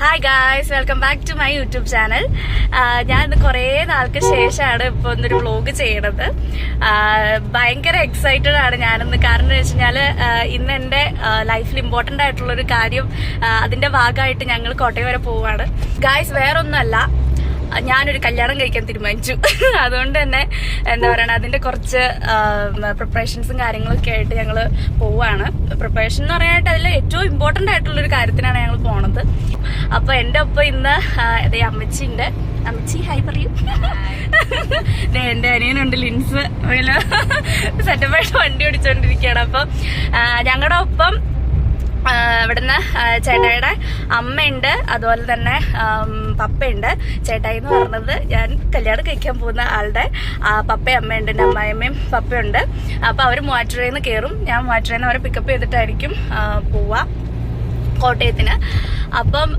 Hi guys welcome back to my YouTube channel ഞാൻ ഇന്ന് കുറേ നാൾക്ക് ശേഷമാണ് ഇപ്പോൾ ഒന്നൊരു വ്ലോഗ് ചെയ്യണത്. ആ, ഭയങ്കര എക്സൈറ്റഡ് ആണ് ഞാനിന്ന്. കാരണം എന്ന് വെച്ച് കഴിഞ്ഞാൽ ഇന്ന് എന്റെ ലൈഫിൽ ഇമ്പോർട്ടന്റ് ആയിട്ടുള്ള ഒരു കാര്യം അതിന്റെ ഭാഗമായിട്ട് ഞങ്ങൾ കോട്ടയം വരെ പോവാണ്. ഗായ്സ് വേറൊന്നുമല്ല. ഞാനൊരു കല്യാണം കഴിക്കാൻ തീരുമാനിച്ചു. അതുകൊണ്ട് തന്നെ എന്താ പറയണ അതിന്റെ കുറച്ച് പ്രിപ്പറേഷൻസും കാര്യങ്ങളൊക്കെ ആയിട്ട് ഞങ്ങൾ പോവാണ്. പ്രിപ്പറേഷൻ എന്ന് പറയാനായിട്ട് അതിൽ ഏറ്റവും ഇമ്പോർട്ടന്റ് ആയിട്ടുള്ള ഒരു കാര്യത്തിനാണ് ഞങ്ങൾ പോണത്. അപ്പൊ എന്റെ ഒപ്പം ഇന്ന് അതേ അമ്മച്ചിന്റെ അമ്മച്ചി ഹായ് പറയൂ. എന്റെ അനിയനുണ്ട് ലിൻസ്. സെറ്റപ്പായിട്ട് വണ്ടി ഓടിച്ചോണ്ടിരിക്കുകയാണ് അപ്പൊ ഞങ്ങളുടെ ഒപ്പം ഇവിടുന്ന് ചേട്ടായിയുടെ അമ്മയുണ്ട് അതുപോലെ തന്നെ പപ്പയുണ്ട്. ചേട്ടായി എന്ന് പറഞ്ഞത് ഞാൻ കല്യാണം കഴിക്കാൻ പോകുന്ന ആളുടെ പപ്പയും അമ്മയുണ്ട് എന്റെ അമ്മായിയമ്മയും പപ്പയുണ്ട്. അപ്പം അവർ മൂവാറ്റുപുഴയിൽ നിന്ന് കയറും ഞാൻ മൂവാറ്റുപുഴയിൽ നിന്ന് അവരെ പിക്കപ്പ് ചെയ്തിട്ടായിരിക്കും ആ, പോവാ കോട്ടയത്തിന്. അപ്പം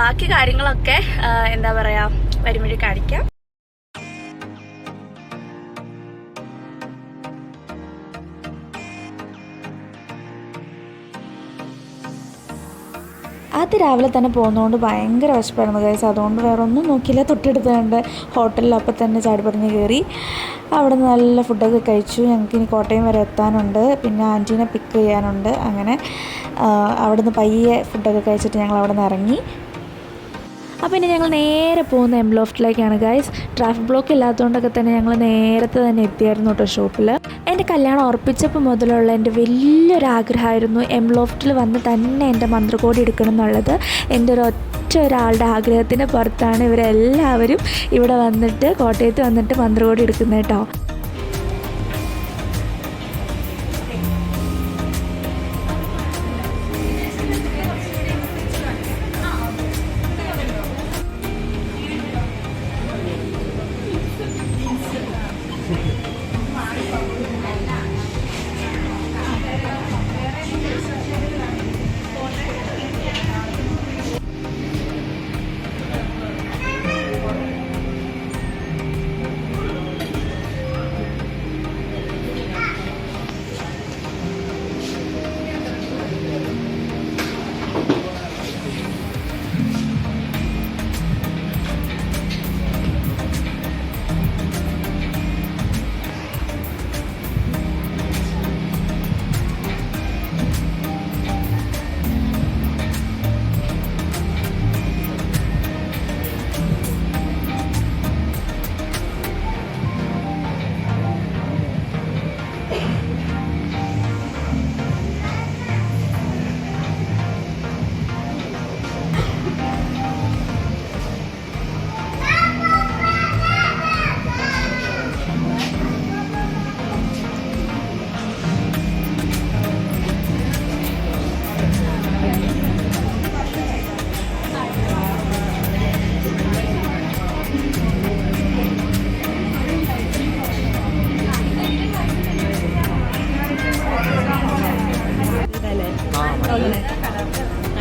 ബാക്കി കാര്യങ്ങളൊക്കെ എന്താ പറയുക വരും വഴി കാണിക്കാം അത് രാവിലെ തന്നെ പോകുന്നതുകൊണ്ട് ഭയങ്കര വിശപ്പായിരുന്നു കൈസ് അതുകൊണ്ട് വേറെ ഒന്നും നോക്കിയില്ല. തൊട്ടടുത്ത് കണ്ട് ഹോട്ടലിൽ അപ്പം തന്നെ ചാടി പറഞ്ഞ് കയറി. അവിടെ നിന്ന് നല്ല ഫുഡൊക്കെ കഴിച്ചു. ഞങ്ങൾക്ക് ഇനി കോട്ടയം വരെ എത്താനുണ്ട്. പിന്നെ ആന്റീനെ പിക്ക് ചെയ്യാനുണ്ട്. അങ്ങനെ അവിടെ നിന്ന് പയ്യെ ഫുഡൊക്കെ കഴിച്ചിട്ട് ഞങ്ങൾ അവിടെ നിന്ന് ഇറങ്ങി. അപ്പോൾ ഇനി ഞങ്ങൾ നേരെ പോകുന്ന എംബ്ലോഫ്റ്റിലേക്കാണ് ഗൈസ് ട്രാഫിക് ബ്ലോക്ക് ഇല്ലാത്തതുകൊണ്ടൊക്കെ തന്നെ ഞങ്ങൾ നേരത്തെ തന്നെ എത്തിയായിരുന്നു കേട്ടോ ഷോപ്പിൽ കല്യാണം ഉറപ്പിച്ചപ്പോൾ മുതലുള്ള എന്റെ വലിയൊരു ആഗ്രഹമായിരുന്നു എം ലോഫ്റ്റിൽ വന്ന് തന്നെ എന്റെ മന്ത്രകോടി എടുക്കണം എന്നുള്ളത്. എന്റെ ഒരു ഒറ്റ ഒരാളുടെ ആഗ്രഹത്തിന് പുറത്താണ് ഇവരെല്ലാവരും ഇവിടെ വന്നിട്ട് കോട്ടയത്ത് വന്നിട്ട് മന്ത്രകോടി എടുക്കുന്നത് കേട്ടോ.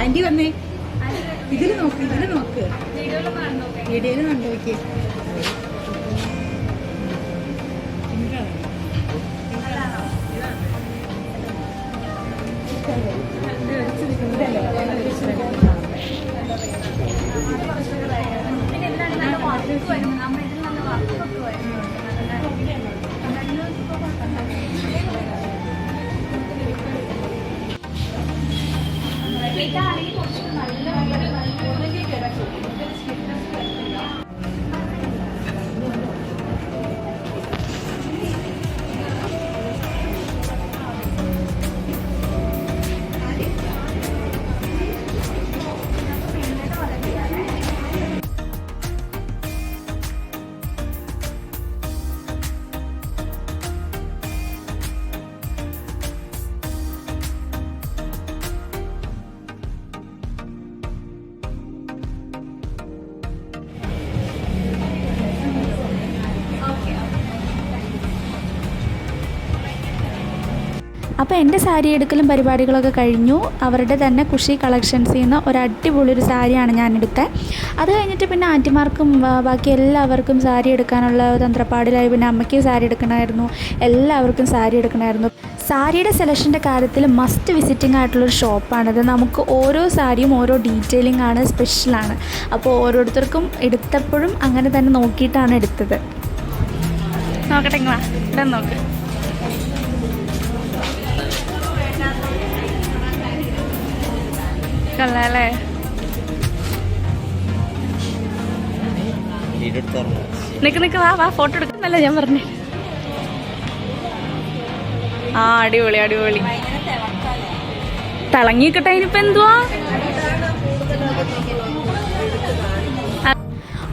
ആന്റി വന്നേ. ഇതിൽ നോക്ക് ഇതിൽ നോക്ക്. വീഡിയോയിൽ കണ്ടു നോക്കി. അപ്പോൾ എന്റെ സാരി എടുക്കലും പരിപാടികളൊക്കെ കഴിഞ്ഞു. അവരുടെ തന്നെ കുഷി കളക്ഷൻസിൽ നിന്ന് ഒരു അടിപൊളി ഒരു സാരിയാണ് ഞാൻ എടുത്തത് അത് കഴിഞ്ഞിട്ട് പിന്നെ ആന്റിമാർക്കും ബാക്കി എല്ലാവർക്കും സാരി എടുക്കാനുള്ള തന്ത്രപ്പാടിലായി. പിന്നെ അമ്മയ്ക്ക് സാരി എടുക്കണമായിരുന്നു. എല്ലാവർക്കും സാരി എടുക്കണമായിരുന്നു. സാരിയുടെ സെലക്ഷന്റെ കാര്യത്തിൽ മസ്റ്റ് വിസിറ്റിംഗ് ആയിട്ടുള്ളൊരു ഷോപ്പാണിത് നമുക്ക് ഓരോ സാരിയും ഓരോ ഡീറ്റെയിലിംഗ് ആണ് സ്പെഷ്യലാണ് അപ്പോൾ ഓരോരുത്തർക്കും എടുത്തപ്പോഴും അങ്ങനെ തന്നെ നോക്കിയിട്ടാണ് എടുത്തത്. നോക്കട്ടെ നോക്ക്. ഇവിടെ നോക്ക് നിക്ക് വാ വാ ഫോട്ടോ ഞാൻ പറഞ്ഞു. ആ അടിപൊളി അടിപൊളി. തിളങ്ങിക്കട്ടെ ഇനിയിപ്പോ എന്തുവാ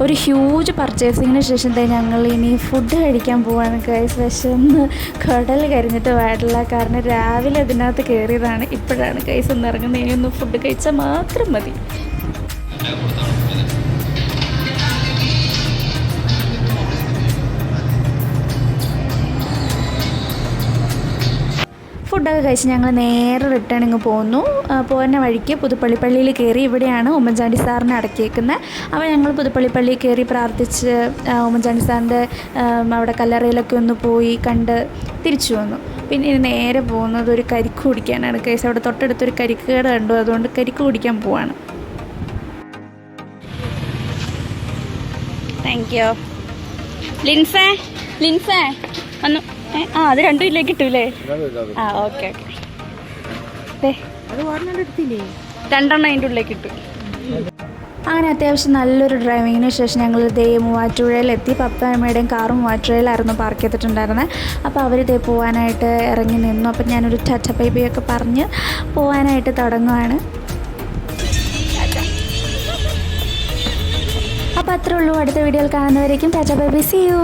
ഒരു ഹ്യൂജ് പർച്ചേസിങ്ങിന് ശേഷം ഞങ്ങൾ ഇനി ഫുഡ് കഴിക്കാൻ പോവാണ് ഗൈസ് വിശന്ന് കടൽ കരിഞ്ഞിട്ട് പാടില്ല കാരണം രാവിലെ അതിനകത്ത് കയറിയതാണ് ഇപ്പോഴാണ് ഗൈസ് ഒന്ന് ഇറങ്ങുന്നത് ഇനി ഒന്ന് ഫുഡ് കഴിച്ചാൽ മാത്രം മതി. ഫുഡൊക്കെ കഴിച്ച് ഞങ്ങൾ നേരെ റിട്ടേൺ ഇങ്ങ് പോന്നു. പോകുന്ന വഴിക്ക് പുതുപ്പള്ളിപ്പള്ളിയിൽ കയറി ഇവിടെയാണ് ഉമ്മൻചാണ്ടി സാറിനെ അടക്കിയേക്കുന്നത് അപ്പോൾ ഞങ്ങൾ പുതുപ്പള്ളിപ്പള്ളിയിൽ കയറി പ്രാർത്ഥിച്ച് ഉമ്മൻചാണ്ടി സാറിന്റെ അവിടെ കല്ലറയിലൊക്കെ ഒന്ന് പോയി കണ്ട് തിരിച്ചു വന്നു. പിന്നെ നേരെ പോകുന്നത് ഒരു കരിക്ക് കുടിക്കാനാണ്. കേസ് അവിടെ തൊട്ടടുത്തൊരു കരിക്ക് കേട് കണ്ടു. അതുകൊണ്ട് കരിക്ക് കുടിക്കാൻ പോവാണ്. താങ്ക് യു ലിൻസേ ലിൻസേ വന്നു. ആ അത് രണ്ടും ഇല്ലേ കിട്ടൂലേ? ആ ഓക്കെ ഓക്കെ. രണ്ടെണ്ണം അതിന്റെ ഉള്ളിലേക്ക് കിട്ടും. അങ്ങനെ അത്യാവശ്യം നല്ലൊരു ഡ്രൈവിങ്ങിന് ശേഷം ഞങ്ങൾ ദേ മൂവാറ്റുപുഴയിലെത്തി പപ്പയമ്മയുടെയും കാറും മൂവാറ്റുപുഴയിലായിരുന്നു പാർക്ക് ചെയ്തിട്ടുണ്ടായിരുന്നത് അപ്പോൾ അവർ ദേ പോകാനായിട്ട് ഇറങ്ങി നിന്നു. അപ്പം ഞാനൊരു ടച്ച ബേബിയൊക്കെ പറഞ്ഞ് പോകാനായിട്ട് തുടങ്ങുവാണ്. അപ്പോൾ അത്രേ ഉള്ളൂ. അടുത്ത വീഡിയോയിൽ കാണുന്നവരേക്കും ടച്ച ബേബി സി യു